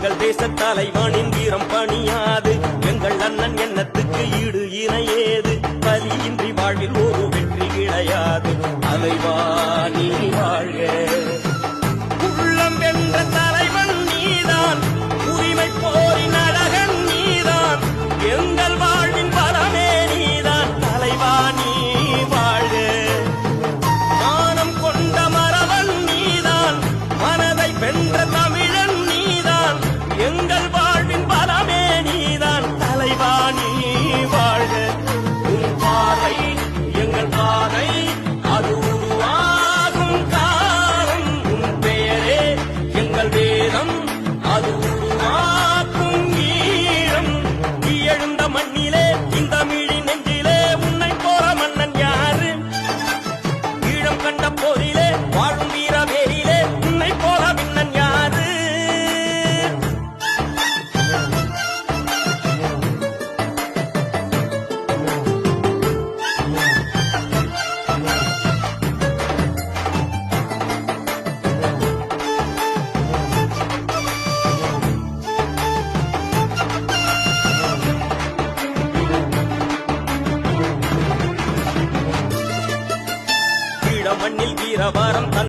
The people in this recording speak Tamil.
எங்கள் தேச தலைவனின் வீரம் பணியாது. எங்கள் அண்ணன் எண்ணத்துக்கு ஈடு இணையேது. பலியின்றி வாழ்வில் ஒரு வெற்றி கிடையாது. அலைவா நீ வேதம் அது உருவாக்கும் ஈழம் நீ எழுந்த மண்ணிலே இந்த மீழி நெஞ்சிலே உன்னை போற மன்னன் யாரு? ஈழம் கண்ட போரிலே ஈழ மண்ணில் வீரவாரம் தன்